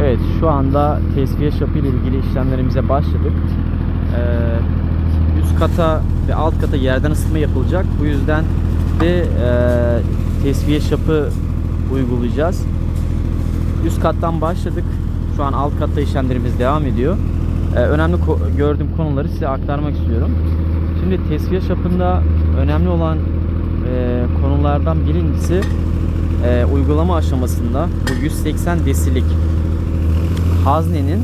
Evet şu anda tesviye şapı ile ilgili işlemlerimize başladık. Ee, üst kata ve alt kata yerden ısıtma yapılacak. Bu yüzden de e, tesviye şapı uygulayacağız. Üst kattan başladık. Şu an alt katta işlemlerimiz devam ediyor. Ee, önemli ko- gördüğüm konuları size aktarmak istiyorum. Şimdi tesviye şapında önemli olan e, konulardan birincisi e, uygulama aşamasında bu 180 desilik haznenin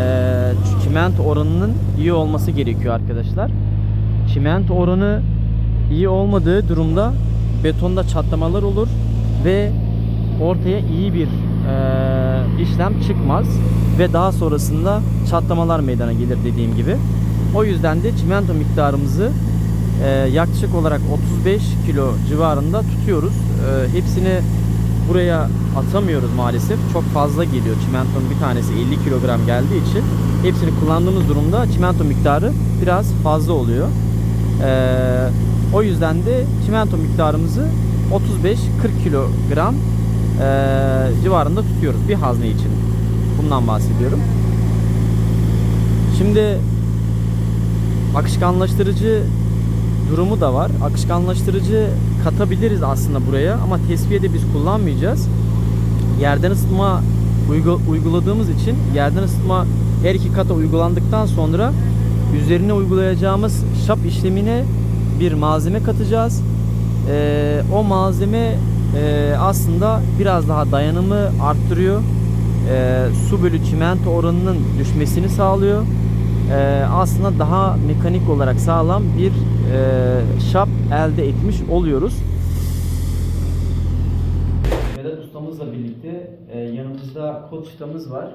e, çimento oranının iyi olması gerekiyor arkadaşlar. Çimento oranı iyi olmadığı durumda betonda çatlamalar olur ve ortaya iyi bir e, işlem çıkmaz ve daha sonrasında çatlamalar meydana gelir dediğim gibi. O yüzden de çimento miktarımızı e, yaklaşık olarak 35 kilo civarında tutuyoruz. E, hepsini buraya atamıyoruz maalesef. Çok fazla geliyor. Çimentonun bir tanesi 50 kilogram geldiği için hepsini kullandığımız durumda çimento miktarı biraz fazla oluyor. Ee, o yüzden de çimento miktarımızı 35-40 kilogram ee, civarında tutuyoruz bir hazne için. Bundan bahsediyorum. Şimdi akışkanlaştırıcı durumu da var. Akışkanlaştırıcı katabiliriz aslında buraya ama tesviyede biz kullanmayacağız. Yerden ısıtma uygu- uyguladığımız için yerden ısıtma her iki kata uygulandıktan sonra üzerine uygulayacağımız şap işlemine bir malzeme katacağız. Ee, o malzeme e, aslında biraz daha dayanımı arttırıyor. Ee, su bölü çimento oranının düşmesini sağlıyor. Ee, aslında daha mekanik olarak sağlam bir e, şap elde etmiş oluyoruz. Vedat ustamızla birlikte e, yanımızda kod çıtamız var.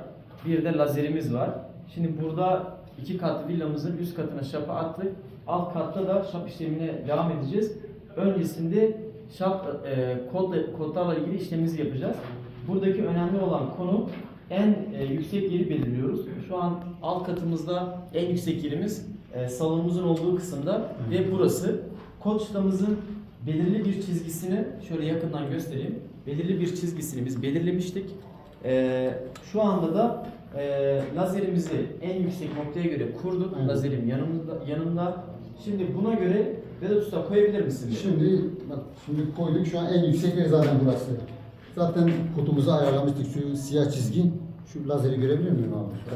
Bir de lazerimiz var. Şimdi burada iki katlı villamızın üst katına şapı attık. Alt katta da şap işlemine devam edeceğiz. Öncesinde şap e, kod, kodlarla ilgili işlemimizi yapacağız. Buradaki önemli olan konu en e, yüksek yeri belirliyoruz. Şu an alt katımızda en yüksek yerimiz e, salonumuzun olduğu kısımda ve burası. Kod çıtamızın belirli bir çizgisini şöyle yakından göstereyim. Belirli bir çizgisini biz belirlemiştik. Ee, şu anda da e, lazerimizi en yüksek noktaya göre kurduk. Evet. Lazerim yanımda, yanımda. Şimdi buna göre Vedat Usta koyabilir misin? Şimdi bak şimdi koyduk şu an en yüksek yer zaten burası. Zaten kutumuzu ayarlamıştık şu siyah çizgi. Şu lazeri görebilir miyim abi?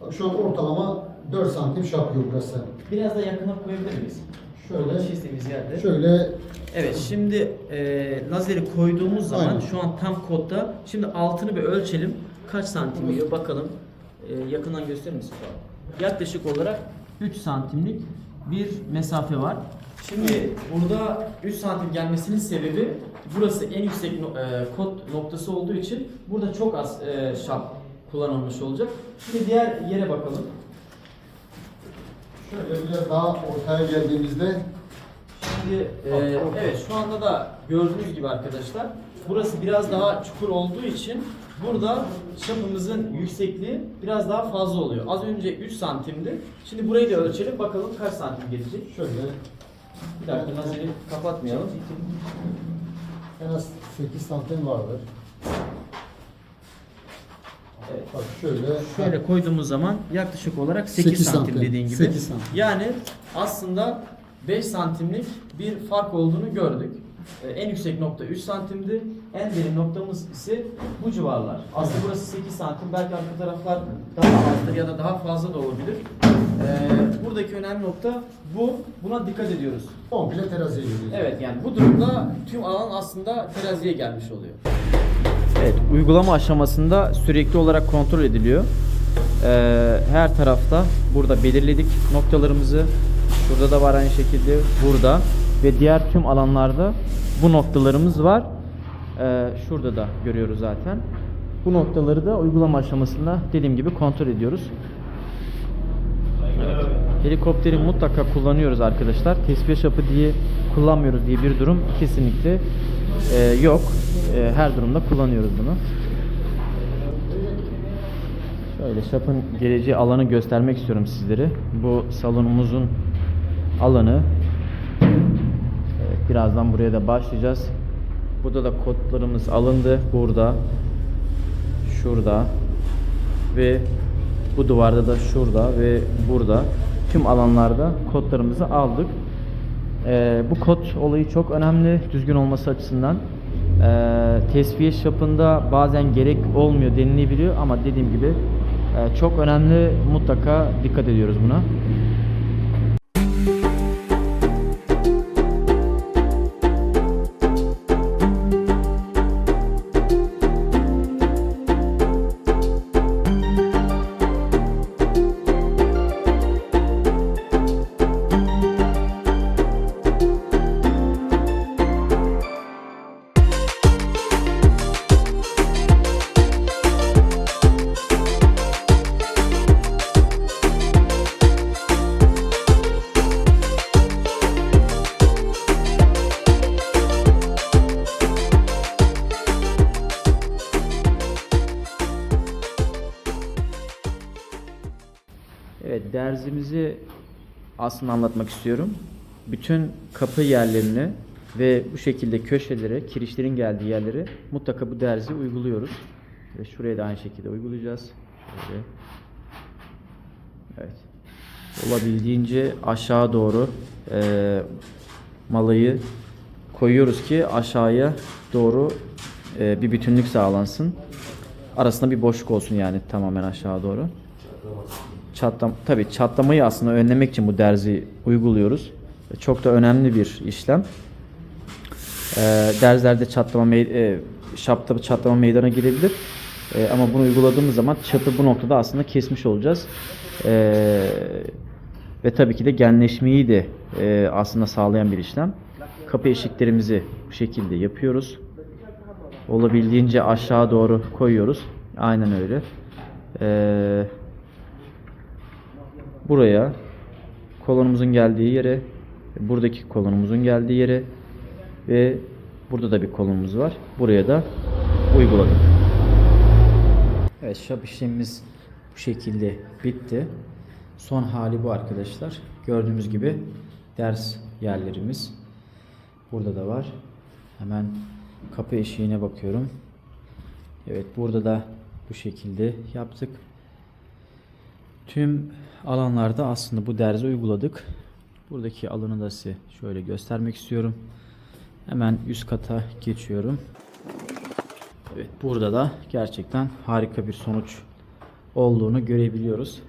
Bak Şu an ortalama 4 santim şapıyor burası. Biraz da yakına koyabilir miyiz? Şöyle çizdiğimiz yerde. şöyle Evet şimdi e, lazeri koyduğumuz zaman Aynen. şu an tam kodda. Şimdi altını bir ölçelim. Kaç santim yiyor bakalım. E, yakından gösterir misin? Yaklaşık olarak 3 santimlik bir mesafe var. Şimdi burada 3 santim gelmesinin sebebi burası en yüksek no- e, kod noktası olduğu için burada çok az e, şap kullanılmış olacak. Şimdi diğer yere bakalım. şöyle biraz daha ortaya geldiğimizde Şimdi e, evet şu anda da gördüğünüz gibi arkadaşlar burası biraz daha çukur olduğu için burada şapımızın yüksekliği biraz daha fazla oluyor. Az önce 3 santimdi. Şimdi burayı da ölçelim bakalım kaç santim gelecek. şöyle Bir dakika nazeri kapatmayalım. en az 8 santim vardır. Evet. Bak şöyle Şöyle koyduğumuz zaman yaklaşık olarak 8, 8 santim, santim, dediğin gibi. 8 santim. Yani aslında 5 santimlik bir fark olduğunu gördük. Ee, en yüksek nokta 3 santimdi. En derin noktamız ise bu civarlar. Aslında burası 8 santim. Belki arka taraflar daha azdır ya da daha fazla da olabilir. Ee, buradaki önemli nokta bu. Buna dikkat ediyoruz. komple teraziye giriyor. Evet yani bu durumda tüm alan aslında teraziye gelmiş oluyor. Evet uygulama aşamasında sürekli olarak kontrol ediliyor. Ee, her tarafta burada belirledik noktalarımızı. Şurada da var aynı şekilde burada ve diğer tüm alanlarda bu noktalarımız var. Ee, şurada da görüyoruz zaten. Bu noktaları da uygulama aşamasında dediğim gibi kontrol ediyoruz. Helikopteri mutlaka kullanıyoruz arkadaşlar. Tesbih şapı diye kullanmıyoruz diye bir durum kesinlikle e, yok. E, her durumda kullanıyoruz bunu. Şöyle şapın geleceği alanı göstermek istiyorum sizlere. Bu salonumuzun alanı. Birazdan buraya da başlayacağız. Burada da kodlarımız alındı. Burada. Şurada. ve bu duvarda da şurada ve burada tüm alanlarda kodlarımızı aldık. Ee, bu kod olayı çok önemli düzgün olması açısından. Ee, tesviye şapında bazen gerek olmuyor denilebiliyor ama dediğim gibi e, çok önemli mutlaka dikkat ediyoruz buna. Evet derzimizi aslında anlatmak istiyorum. Bütün kapı yerlerini ve bu şekilde köşelere, kirişlerin geldiği yerlere mutlaka bu derzi uyguluyoruz. Ve şuraya da aynı şekilde uygulayacağız. Şöyle. Evet. Olabildiğince aşağı doğru eee malayı koyuyoruz ki aşağıya doğru eee, bir bütünlük sağlansın. Arasında bir boşluk olsun yani tamamen aşağı doğru. Çatlam tabii çatlamayı aslında önlemek için bu derzi uyguluyoruz. Çok da önemli bir işlem. Ee, derzlerde çatlama e, şapta çatlama meydana gelebilir. Ee, ama bunu uyguladığımız zaman çatı bu noktada aslında kesmiş olacağız. Ee, ve tabii ki de genleşmeyi de e, aslında sağlayan bir işlem. Kapı eşiklerimizi bu şekilde yapıyoruz. Olabildiğince aşağı doğru koyuyoruz. Aynen öyle. Ee, buraya kolonumuzun geldiği yere buradaki kolonumuzun geldiği yere ve burada da bir kolonumuz var. Buraya da uyguladık. Evet şap işlemimiz bu şekilde bitti. Son hali bu arkadaşlar. Gördüğümüz gibi ders yerlerimiz burada da var. Hemen kapı eşiğine bakıyorum. Evet burada da bu şekilde yaptık. Tüm alanlarda aslında bu derzi uyguladık. Buradaki alanı da size şöyle göstermek istiyorum. Hemen üst kata geçiyorum. Evet burada da gerçekten harika bir sonuç olduğunu görebiliyoruz.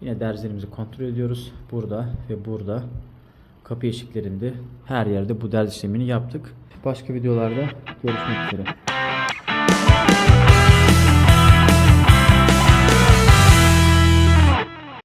Yine derzlerimizi kontrol ediyoruz. Burada ve burada kapı eşiklerinde her yerde bu derz işlemini yaptık. Başka videolarda görüşmek üzere.